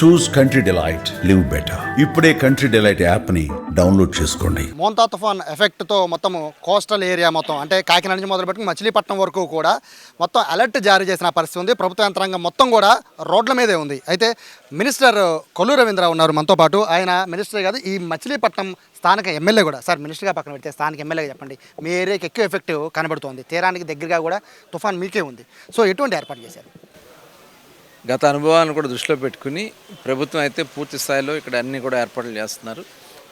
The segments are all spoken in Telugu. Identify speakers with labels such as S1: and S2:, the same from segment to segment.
S1: Choose country delight live better ఇప్పుడే కంట్రీ డిలైట్ యాప్ని డౌన్లోడ్ చేసుకోండి.
S2: మోంతా తుఫాన్ ఎఫెక్ట్తో మొత్తం కోస్టల్ ఏరియా మొత్తం అంటే కాకినాడ నుంచి మొదలుపెట్టుకుని మచిలీపట్నం వరకు కూడా మొత్తం అలర్ట్ జారీ చేసిన పరిస్థితి ఉంది. ప్రభుత్వ యంత్రాంగం మొత్తం కూడా రోడ్ల మీదే ఉంది. అయితే మినిస్టర్ కొల్లు రవీంద్ర ఉన్నారు మనతో పాటు. ఆయన మినిస్టర్ కాదు ఈ మచిలీపట్నం స్థానిక ఎమ్మెల్యే కూడా. సార్ మినిస్టర్గా పక్కన పెడితే స్థానిక ఎమ్మెల్యేగా చెప్పండి. మీ ఏరియాకి ఎక్కువ ఎఫెక్ట్ కనబడుతోంది. తీరానికి దగ్గరగా కూడా తుఫాన్ మీకే ఉంది. సో ఎటువంటి ఏర్పాటు చేశారు?
S3: గత అనుభవాలను కూడా దృష్టిలో పెట్టుకుని ప్రభుత్వం అయితే పూర్తి స్థాయిలో ఇక్కడ అన్ని కూడా ఏర్పాట్లు చేస్తున్నారు.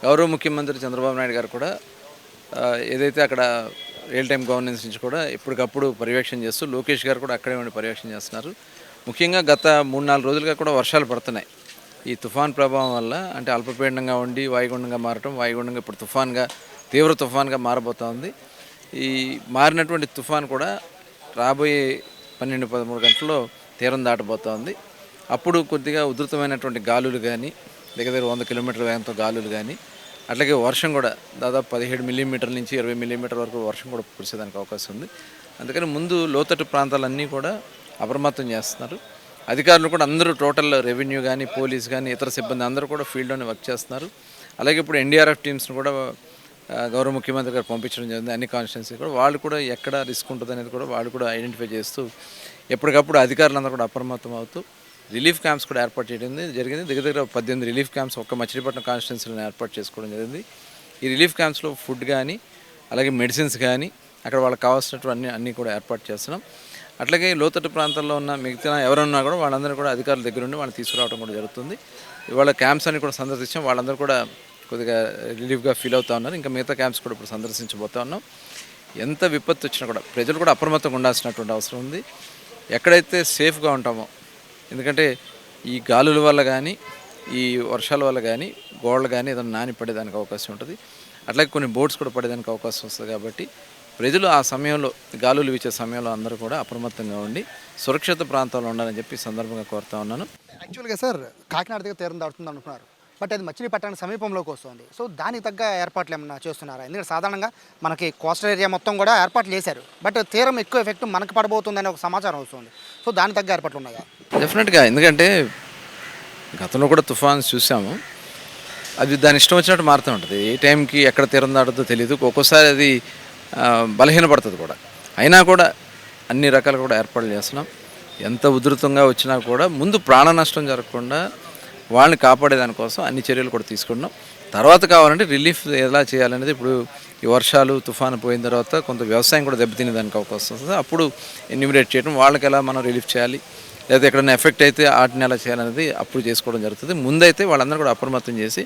S3: గౌరవ ముఖ్యమంత్రి చంద్రబాబు నాయుడు గారు కూడా ఏదైతే అక్కడ రియల్ టైం గవర్నెన్స్ నుంచి కూడా ఇప్పటికప్పుడు పర్యవేక్షణ చేస్తూ లోకేష్ గారు కూడా అక్కడే ఉండి పర్యవేక్షణ చేస్తున్నారు. ముఖ్యంగా గత మూడు నాలుగు రోజులుగా కూడా వర్షాలు పడుతున్నాయి. ఈ తుఫాన్ ప్రభావం వల్ల అంటే అల్పపీడనంగా ఉండి వాయుగుండంగా మారటం వాయుగుండంగా ఇప్పుడు తుఫాన్గా తీవ్ర తుఫాన్గా మారబోతా ఉంది ఈ మారినటువంటి తుఫాన్ కూడా రాబోయే పన్నెండు పదమూడు గంటల్లో తీరం దాటబోతోంది. అప్పుడు కొద్దిగా ఉధృతమైనటువంటి గాలులు కానీ దగ్గర దగ్గర వంద కిలోమీటర్ల వేగంతో గాలులు కానీ అట్లాగే వర్షం కూడా దాదాపు పదిహేడు మిల్లీమీటర్ల నుంచి ఇరవై మిల్లీమీటర్ వరకు వర్షం కూడా కురిసేదానికి అవకాశం ఉంది. అందుకని ముందు లోతట్టు ప్రాంతాలన్నీ కూడా అప్రమత్తం చేస్తున్నారు. అధికారులు కూడా అందరూ టోటల్ రెవెన్యూ కానీ పోలీస్ కానీ ఇతర సిబ్బంది అందరూ కూడా ఫీల్డ్లోనే వర్క్ చేస్తున్నారు. అలాగే ఇప్పుడు ఎన్డీఆర్ఎఫ్ టీమ్స్ని కూడా గౌరవ ముఖ్యమంత్రి గారు పంపించడం జరిగింది. అన్ని కాన్స్టిట్యున్సీ కూడా వాళ్ళు కూడా ఎక్కడ రిస్క్ ఉంటుంది అనేది కూడా వాళ్ళు కూడా ఐడెంటిఫై చేస్తూ ఎప్పటికప్పుడు అధికారులందరూ కూడా అప్రమత్తం అవుతూ రిలీఫ్ క్యాంప్స్ కూడా ఏర్పాటు చేయడం జరిగింది. దగ్గర దగ్గర పద్దెనిమిది రిలీఫ్ క్యాంప్స్ ఒక్క మచిలీపట్నం కాన్స్టిట్యున్సీలను ఏర్పాటు చేసుకోవడం జరిగింది. ఈ రిలీఫ్ క్యాంప్స్లో ఫుడ్ కానీ అలాగే మెడిసిన్స్ కానీ అక్కడ వాళ్ళకి కావాల్సినటువంటి అన్ని అన్నీ కూడా ఏర్పాటు చేస్తున్నాం. అట్లాగే లోతట్టు ప్రాంతాల్లో ఉన్న మిగతా ఎవరున్నా కూడా వాళ్ళందరూ కూడా అధికారుల దగ్గరుండి వాళ్ళని తీసుకురావడం కూడా జరుగుతుంది. ఇవాళ క్యాంప్స్ అన్ని కూడా సందర్శించాం. వాళ్ళందరూ కూడా కొద్దిగా రిలీఫ్గా ఫీల్ అవుతా ఉన్నారు. ఇంకా మిగతా క్యాంప్స్ కూడా ఇప్పుడు సందర్శించబోతా ఉన్నాం. ఎంత విపత్తు వచ్చినా కూడా ప్రజలు కూడా అప్రమత్తంగా ఉండాల్సినటువంటి అవసరం ఉంది. ఎక్కడైతే సేఫ్గా ఉంటామో ఎందుకంటే ఈ గాలుల వల్ల కానీ ఈ వర్షాల వల్ల కానీ గోడలు కానీ ఏదైనా నాని పడేదానికి అవకాశం ఉంటుంది. అట్లాగే కొన్ని బోట్స్ కూడా పడేదానికి అవకాశం వస్తుంది కాబట్టి ప్రజలు ఆ సమయంలో గాలులు వీచే సమయంలో అందరూ కూడా అప్రమత్తంగా ఉండి సురక్షిత ప్రాంతాల్లో ఉండాలని చెప్పి సందర్భంగా కోరుతా ఉన్నాను.
S2: యాక్చువల్గా సార్ కాకినాడ దగ్గర తీరం దాటుతుంది అనుకున్నారు. బట్ అది మచిలీపట్నానికి సమీపంలోకి వస్తుంది సో దానికి తగ్గ ఏర్పాట్లు ఏమన్నా చేస్తున్నారా? ఎందుకంటే సాధారణంగా మనకి కోస్టల్ ఏరియా మొత్తం కూడా ఏర్పాట్లు చేశారు. బట్ తీరం ఎక్కువ ఎఫెక్ట్ మనకు పడబోతుందనే ఒక సమాచారం వస్తుంది. సో దానికి తగ్గ ఏర్పాట్లు ఉన్నాయా?
S3: డెఫినెట్గా. ఎందుకంటే గతంలో కూడా తుఫాన్స్ చూసాము. అది దాని ఇష్టం వచ్చినట్టు మారుతూ ఉంటుంది. ఏ టైంకి ఎక్కడ తీరం దాటుతుందో తెలియదు ఒక్కోసారి అది బలహీనపడుతుంది కూడా. అయినా కూడా అన్ని రకాలు కూడా ఏర్పాట్లు చేస్తున్నాం. ఎంత ఉధృతంగా వచ్చినా కూడా ముందు ప్రాణ నష్టం జరగకుండా వాళ్ళని కాపాడేదానికోసం అన్ని చర్యలు కూడా తీసుకున్నాం. తర్వాత కావాలంటే రిలీఫ్ ఎలా చేయాలనేది ఇప్పుడు ఈ వర్షాలు తుఫాను పోయిన తర్వాత కొంత వ్యవసాయం కూడా దెబ్బతినేదానికి అవకాశం వస్తుంది. అప్పుడు ఎన్యూమినేట్ చేయడం వాళ్ళకి ఎలా మనం రిలీఫ్ చేయాలి లేదా ఎక్కడైనా ఎఫెక్ట్ అయితే వాటిని ఎలా చేయాలనేది అప్పుడు చేసుకోవడం జరుగుతుంది. ముందైతే వాళ్ళందరూ కూడా అప్రమత్తం చేసి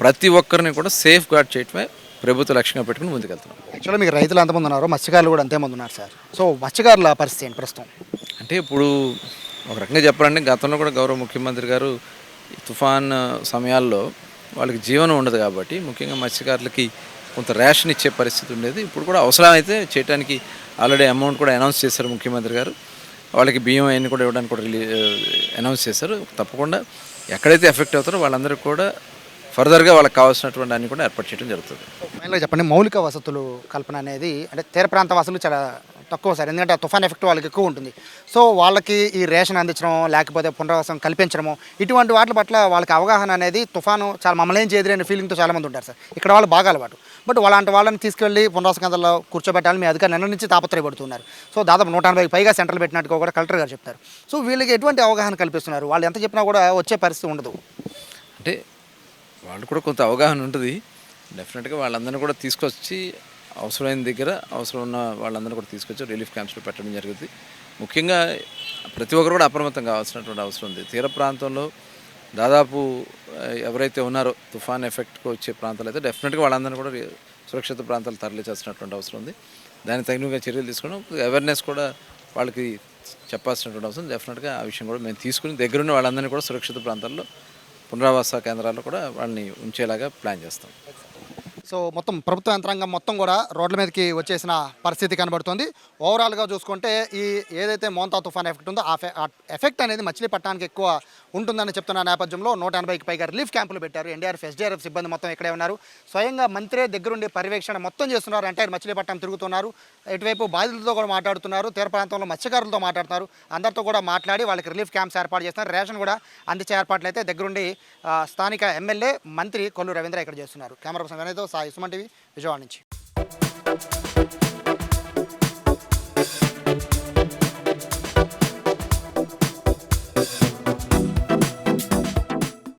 S3: ప్రతి ఒక్కరిని కూడా సేఫ్ గార్డ్ చేయటమే ప్రభుత్వ లక్ష్యంగా పెట్టుకుని ముందుకెళ్తున్నాం.
S2: యాక్చువల్గా మీకు రైతులు ఎంతమంది ఉన్నారు మత్స్యకారులు కూడా అంతేమంది ఉన్నారు సార్. సో మత్స్యకారుల పరిస్థితి ఏంటి ప్రస్తుతం?
S3: అంటే ఇప్పుడు ఒక రకంగా చెప్పాలంటే గతంలో కూడా గౌరవ ముఖ్యమంత్రి గారు తుఫాన్ సమయాల్లో వాళ్ళకి జీవనం ఉండదు కాబట్టి ముఖ్యంగా మత్స్యకారులకి కొంత రేషన్ ఇచ్చే పరిస్థితి ఉండేది. ఇప్పుడు కూడా అవసరమైతే చేయడానికి ఆల్రెడీ అమౌంట్ కూడా అనౌన్స్ చేశారు ముఖ్యమంత్రి గారు. వాళ్ళకి బియ్యం అవన్నీ కూడా ఇవ్వడానికి కూడా రిలీ అనౌన్స్ చేశారు. తప్పకుండా ఎక్కడైతే ఎఫెక్ట్ అవుతారో వాళ్ళందరికీ కూడా ఫర్దర్గా వాళ్ళకి కావాల్సినటువంటి అన్ని కూడా ఏర్పాటు చేయడం జరుగుతుంది.
S2: చెప్పండి మౌలిక వసతులు కల్పన అనేది అంటే తీర ప్రాంత వాసులు చాలా తక్కువ సార్. ఎందుకంటే ఆ తుఫాన్ ఎఫెక్ట్ వాళ్ళకి ఎక్కువ ఉంటుంది. సో వాళ్ళకి ఈ రేషన్ అందించడం లేకపోతే పునరావాసం కల్పించడము ఇటువంటి వాటి పట్ల వాళ్ళకి అవగాహన అనేది తుఫాను చాలా మమ్మల్ని ఏం చేయదు అనే ఫీలింగ్తో చాలామంది ఉంటారు సార్. ఇక్కడ వాళ్ళు బాగా అలవాటు. బట్ అలాంటి వాళ్ళని తీసుకెళ్ళి పునరావాస కేంద్రాల్లో కూర్చోబెట్టాలని మీ అధికారులు నిన్న నుంచి తాపత్రయపడుతున్నారు. సో దాదాపు నూట ఎనభై పైగా సెంటర్లు పెట్టినట్టుగా కూడా కలెక్టర్ గారు చెప్తారు. సో వీళ్ళకి ఎటువంటి అవగాహన కల్పిస్తున్నారు? వాళ్ళు ఎంత చెప్పినా కూడా వచ్చే పరిస్థితి ఉండదు.
S3: అంటే వాళ్ళు కూడా కొంత అవగాహన ఉంటుంది. డెఫినెట్గా వాళ్ళందరినీ కూడా తీసుకొచ్చి అవసరమైన దగ్గర అవసరం ఉన్న వాళ్ళందరూ కూడా తీసుకొచ్చి రిలీఫ్ క్యాంప్స్లో పెట్టడం జరుగుతుంది ముఖ్యంగా ప్రతి ఒక్కరు కూడా అప్రమత్తం కావాల్సినటువంటి అవసరం ఉంది. తీర ప్రాంతంలో దాదాపు ఎవరైతే ఉన్నారో తుఫాన్ ఎఫెక్ట్కి వచ్చే ప్రాంతాలు అయితే డెఫినెట్గా వాళ్ళందరినీ కూడా సురక్షిత ప్రాంతాలు తరలించాల్సినటువంటి అవసరం ఉంది. దానికి తగినగా చర్యలు తీసుకోవడం అవేర్నెస్ కూడా వాళ్ళకి చెప్పాల్సినటువంటి అవసరం డెఫినెట్గా ఆ విషయం కూడా మేము తీసుకుని దగ్గరున్న వాళ్ళందరినీ కూడా సురక్షిత ప్రాంతాల్లో పునరావాస కేంద్రాల్లో కూడా వాళ్ళని ఉంచేలాగా ప్లాన్ చేస్తాం.
S2: సో మొత్తం ప్రభుత్వ యంత్రాంగం మొత్తం కూడా రోడ్ల మీదకి వచ్చేసిన పరిస్థితి కనబడుతుంది. ఓవరాల్గా చూసుకుంటే ఈ ఏదైతే మోంతా తుఫాన్ ఎఫెక్ట్ ఉందో ఆ ఎఫెక్ట్ అనేది మచిలీపట్నానికి ఎక్కువ ఉంటుందని చెప్తున్న నేపథ్యంలో నూట ఎనభైకి పైగా రిలీఫ్ క్యాంపులు పెట్టారు. ఎన్డీఆర్ఎఫ్ ఎస్డీఆర్ఎఫ్ సిబ్బంది మొత్తం ఇక్కడే ఉన్నారు. స్వయంగా మంత్రే దగ్గరుండి పర్యవేక్షణ మొత్తం చేస్తున్నారు. అంటే మచిలీపట్నం తిరుగుతున్నారు. ఇటువైపు బాధితులతో కూడా మాట్లాడుతున్నారు. తీర ప్రాంతంలో మత్స్యకారులతో మాట్లాడుతున్నారు. అందరితో కూడా మాట్లాడి వాళ్ళకి రిలీఫ్ క్యాంప్స్ ఏర్పాటు చేస్తున్నారు. రేషన్ కూడా అందించే ఏర్పాట్లు అయితే దగ్గరుండి స్థానిక ఎమ్మెల్యే మంత్రి కొల్లు రవీంద్ర ఇక్కడ చేస్తున్నారు. Camera person Sai Suman TV Vijayawada నుంచి.